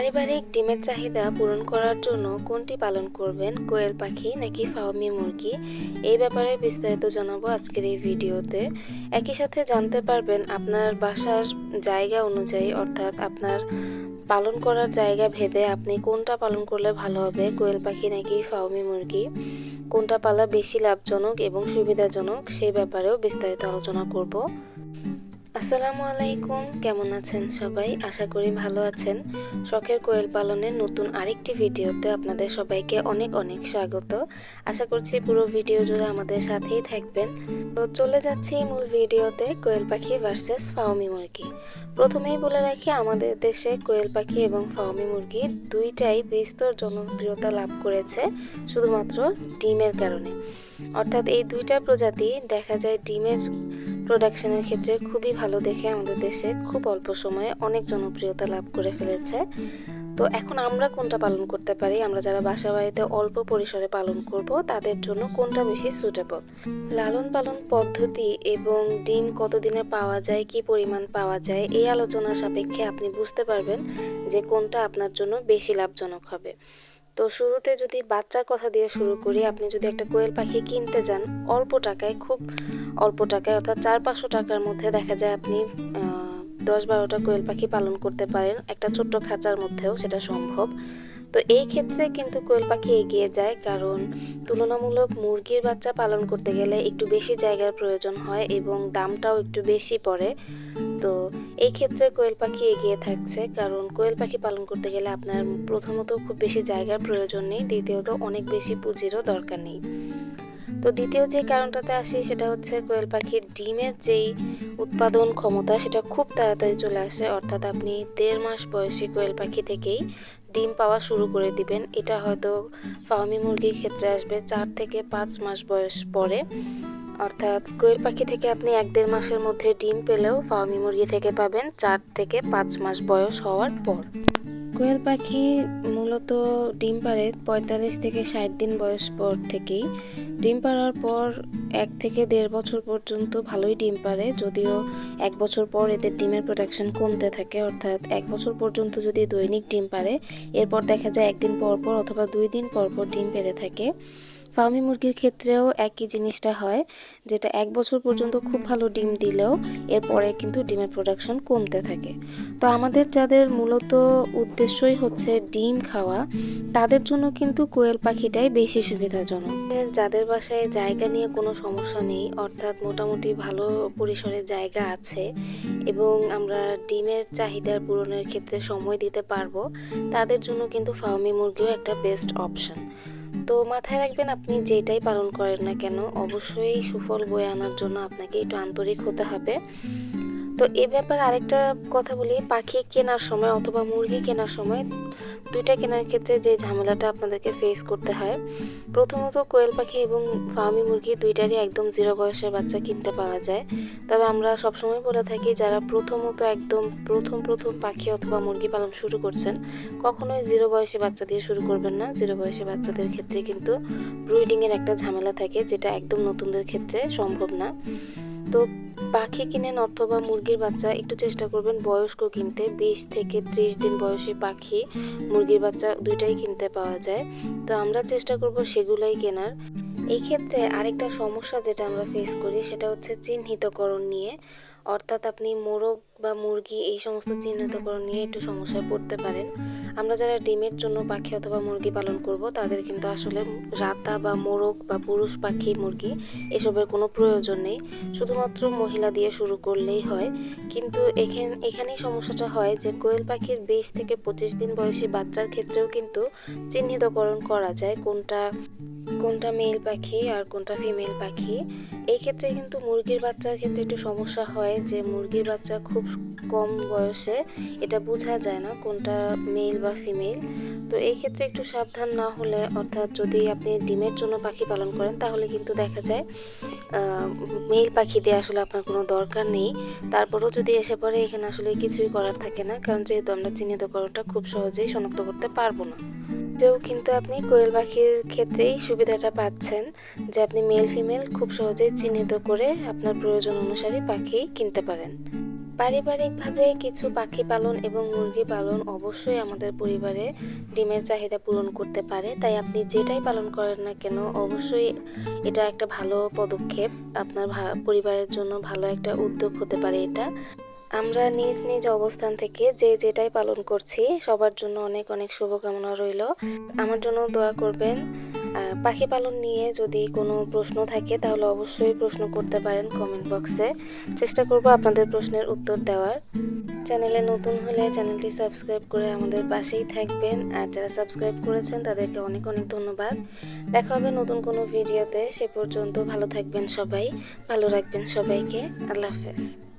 পারিবারিক ডিমের চাহিদা পূরণ করার জন্য কোনটি পালন করবেন? কোয়েল পাখি নাকি ফাউমি মুরগি? এই ব্যাপারে বিস্তারিত জানাব আজকের এই ভিডিওতে। একই সাথে জানতে পারবেন আপনার বাসার জায়গা অনুযায়ী, অর্থাৎ আপনার পালন করার জায়গা ভেদে আপনি কোনটা পালন করলে ভালো হবে? কোয়েল পাখি নাকি ফাউমি মুরগি? কোনটা পালা বেশি লাভজনক এবং সুবিধাজনক? সেই ব্যাপারেও বিস্তারিত আলোচনা করব। আসসালামু আলাইকুম, কেমন আছেন সবাই? আশা করি ভালো আছেন। শখের কোয়েল পালনের নতুন আরেকটি ভিডিওতে আপনাদের সবাইকে অনেক অনেক স্বাগত। আশা করছি পুরো ভিডিও জুড়ে আমাদের সাথেই থাকবেন। তো চলে যাচ্ছি মূল ভিডিওতে, কোয়েল পাখি ভার্সেস ফাউমি মুরগি। প্রথমেই বলে রাখি, আমাদের দেশে কোয়েল পাখি এবং ফাউমি মুরগি দুইটাই বিস্তর জনপ্রিয়তা লাভ করেছে, শুধুমাত্র ডিমের কারণে। অর্থাৎ এই দুইটা প্রজাতি দেখা যায় ডিমের প্রোডাকশনের ক্ষেত্রে খুবই ভালো দেখে আমাদের দেশে খুব অল্প সময়ে অনেক জনপ্রিয়তা লাভ করে ফেলেছে। তো এখন আমরা কোনটা পালন করতে পারি? আমরা যারা বাসা বাড়িতে অল্প পরিসরে পালন করব, তাদের জন্য কোনটা বেশি সুটেবল লালন পালন পদ্ধতি এবং ডিম কতদিনে পাওয়া যায়, কি পরিমাণ পাওয়া যায়, এই আলোচনা সাপেক্ষে আপনি বুঝতে পারবেন যে কোনটা আপনার জন্য বেশি লাভজনক হবে। তো শুরুতে যদি বাচ্চার কথা দিয়ে শুরু করি, আপনি যদি একটা কোয়েল পাখি কিনতে যান, অল্প টাকায়, খুব অল্প টাকায়, অর্থাৎ চার পাঁচশো টাকার মধ্যে দেখা যায় আপনি দশ বারোটা কোয়েল পাখি পালন করতে পারেন, একটা ছোট্ট খাঁচার মধ্যেও সেটা সম্ভব। তো এই ক্ষেত্রে কিন্তু কোয়েল পাখি এগিয়ে যায়, কারণ তুলনামূলক মুরগির বাচ্চা পালন করতে গেলে একটু বেশি জায়গার প্রয়োজন হয় এবং দামটাও একটু বেশি পড়ে। তো এই ক্ষেত্রে কোয়েল পাখি এগিয়ে থাকছে, কারণ কোয়েল পাখি পালন করতে গেলে আপনার প্রথমত খুব বেশি জায়গার প্রয়োজন নেই, দ্বিতীয়ত অনেক বেশি পুঁজিরও দরকার নেই। তো দ্বিতীয় যে কারণটাতে আসি সেটা হচ্ছে কোয়েল পাখির ডিমের যেই উৎপাদন ক্ষমতা সেটা খুব তাড়াতাড়ি চলে আসে, অর্থাৎ আপনি দেড় মাস বয়সী কোয়েল পাখি থেকেই ডিম পাওয়া শুরু করে দিবেন। এটা হয়তো ফার্মি মুরগির ক্ষেত্রে আসবে চার থেকে পাঁচ মাস বয়স পরে। অর্থাৎ কোয়েল পাখি থেকে আপনি এক দেড় মাসের মধ্যে ডিম পেলেও ফার্মি মুরগি থেকে পাবেন চার থেকে পাঁচ মাস বয়স হওয়ার পর। কোয়েল পাখি মূলত ডিম পাড়ে পঁয়তাল্লিশ থেকে ষাট দিন বয়স পর থেকেই ডিম পাড়ার পর এক থেকে দেড় বছর পর্যন্ত ভালোই ডিম পারে যদিও এক বছর পর এদের ডিমের প্রোডাকশন কমতে থাকে। অর্থাৎ এক বছর পর্যন্ত যদি দৈনিক ডিম পারে এরপর দেখা যায় একদিন পর পর অথবা দুই দিন পর পর ডিম পেরে থাকে। ফার্মি মুরগির ক্ষেত্রেও একই জিনিসটা হয়, যেটা এক বছর পর্যন্ত খুব ভালো ডিম দিলেও এরপরে কিন্তু ডিমের প্রোডাকশন কমতে থাকে। তো আমাদের যাদের মূলত উদ্দেশ্যই হচ্ছে ডিম খাওয়া, তাদের জন্য কিন্তু কোয়েল পাখিটাই বেশি সুবিধাজনক। যাদের বাসায় জায়গা নিয়ে কোনো সমস্যা নেই, অর্থাৎ মোটামুটি ভালো পরিসরে জায়গা আছে এবং আমরা ডিমের চাহিদার পূরণের ক্ষেত্রে সময় দিতে পারব, তাদের জন্য কিন্তু ফার্মি মুরগিও একটা বেস্ট অপশন তো মাথায় রাখবেন, আপনি যেটাই পালন করেন না কেন, অবশ্যই সুফল বয়ে আনার জন্য আপনাকে একটু আন্তরিক হতে হবে। তো এ ব্যাপারে আরেকটা কথা বলি, পাখি কেনার সময় অথবা মুরগি কেনার সময় দুইটা কেনার ক্ষেত্রে যে ঝামেলাটা আপনাদেরকে ফেস করতে হয়, প্রথমত কোয়েল পাখি এবং ফার্মি মুরগি দুইটারই একদম জিরো বয়সের বাচ্চা কিনতে পাওয়া যায়। তবে আমরা সবসময় বলে থাকি, যারা প্রথমত একদম প্রথম প্রথম পাখি অথবা মুরগি পালন শুরু করছেন, কখনোই জিরো বয়সী বাচ্চা দিয়ে শুরু করবেন না। জিরো বয়সী বাচ্চাদের ক্ষেত্রে কিন্তু ব্রুইডিংয়ের একটা ঝামেলা থাকে, যেটা একদম নতুনদের ক্ষেত্রে সম্ভব না। তো পাখি কিনেন অথবা মুরগির বাচ্চা, একটু চেষ্টা করবেন বয়স্ক কিনতে। বিশ থেকে ত্রিশ দিন বয়সী পাখি মুরগির বাচ্চা দুইটাই কিনতে পাওয়া যায়। তো আমরা চেষ্টা করব সেগুলাই কেনার। এই ক্ষেত্রে আরেকটা সমস্যা যেটা আমরা ফেস করি, সেটা হচ্ছে চিহ্নিতকরণ নিয়ে। অর্থাৎ আপনি মোরগ বা মুরগি এই সমস্ত চিহ্নিতকরণ নিয়ে একটু সমস্যায় পড়তে পারেন। আমরা যারা ডিমের জন্য পাখি অথবা মুরগি পালন করব, তাদের কিন্তু আসলে রাতা বা মোরগ বা পুরুষ পাখি, মুরগি এসবের কোনো প্রয়োজন নেই। শুধুমাত্র মহিলা দিয়ে শুরু করলেই হয়। কিন্তু এখানে, এখানেই সমস্যাটা হয় যে কোয়েল পাখির বিশ থেকে পঁচিশ দিন বয়সী বাচ্চার ক্ষেত্রেও কিন্তু চিহ্নিতকরণ করা যায় কোনটা কোনটা মেল পাখি আর কোনটা ফিমেল পাখি। এই ক্ষেত্রে কিন্তু মুরগির বাচ্চার ক্ষেত্রে একটু সমস্যা হয় যে মুরগির বাচ্চা খুব কম বয়সে, এটা বোঝা যায় না কোনটা মেল বা ফিমেল তো এই ক্ষেত্রে একটু সাবধান না হলে, অর্থাৎ যদি আপনি ডিমের জন্য পাখি পালন করেন, তাহলে কিন্তু দেখা যায় মেল পাখি দিয়ে আসলে আপনার কোনো দরকার নেই। তারপরেও যদি এসে পড়ে, এখানে আসলে কিছুই করার থাকে না, কারণ যেহেতু আমরা চিহ্নিতকরণটা খুব সহজেই শনাক্ত করতে পারব না। ক্ষেত্রেও কিন্তু আপনি কোয়েল পাখির ক্ষেত্রেই সুবিধাটা পাচ্ছেন, যে আপনি মেল, ফিমেল খুব সহজেই চিহ্নিত করে আপনার প্রয়োজন অনুসারে পাখি কিনতে পারেন। পারিবারিকভাবে কিছু পাখি পালন এবং মুরগি পালন অবশ্যই আমাদের পরিবারে ডিমের চাহিদা পূরণ করতে পারে। তাই আপনি যেটাই পালন করেন না কেন, অবশ্যই এটা একটা ভালো পদক্ষেপ। আপনার পরিবারের জন্য ভালো একটা উদ্যোগ হতে পারে এটা। আমরা নিজ নিজ অবস্থান থেকে যে যেটাই পালন করছি, সবার জন্য অনেক অনেক শুভকামনা রইল। আমার জন্য দোয়া করবেন। পাখি পালন নিয়ে যদি কোনো প্রশ্ন থাকে, তাহলে অবশ্যই প্রশ্ন করতে পারেন কমেন্ট বক্সে চেষ্টা করব আপনাদের প্রশ্নের উত্তর দেওয়ার। চ্যানেলে নতুন হলে চ্যানেলটি সাবস্ক্রাইব করে আমাদের পাশেই থাকবেন। আর যারা সাবস্ক্রাইব করেছেন, তাদেরকে অনেক অনেক ধন্যবাদ। দেখা হবে নতুন কোনো ভিডিওতে সে পর্যন্ত ভালো থাকবেন সবাই। ভালো রাখবেন সবাইকে। আল্লাহ হাফেজ।